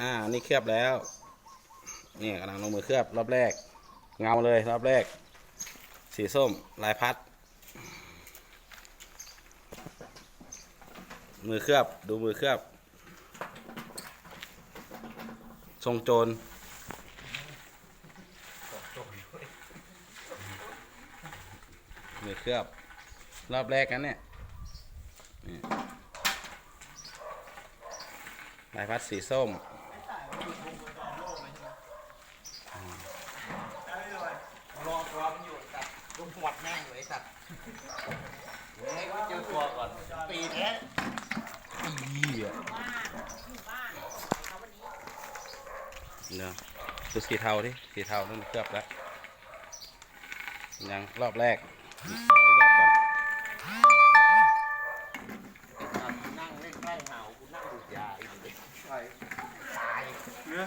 อ่า นี่เคลือบแล้ว นี่กำลังลงมือเคลือบรอบแรก เงาเลยรอบแรก สีส้มลายพัด มือเคลือบดูมือเคลือบ ทรงโจรมือเคลือบ รอบแรกนั้นเนี่ยลายพัดสีส้ม รอรอมันอยู่สัตว์ลุงหวัดแม่งเลยสัตว์เฮ้ยเจอตัวก่อนปีแท้เนาะดูสีเทาดิสีเทานั่นเคลือบแล้วยังรอบแรกรออีกรอบก่อนนั่งเล่นใกล้เหากูนั่งดูดยาอีกเลย 你。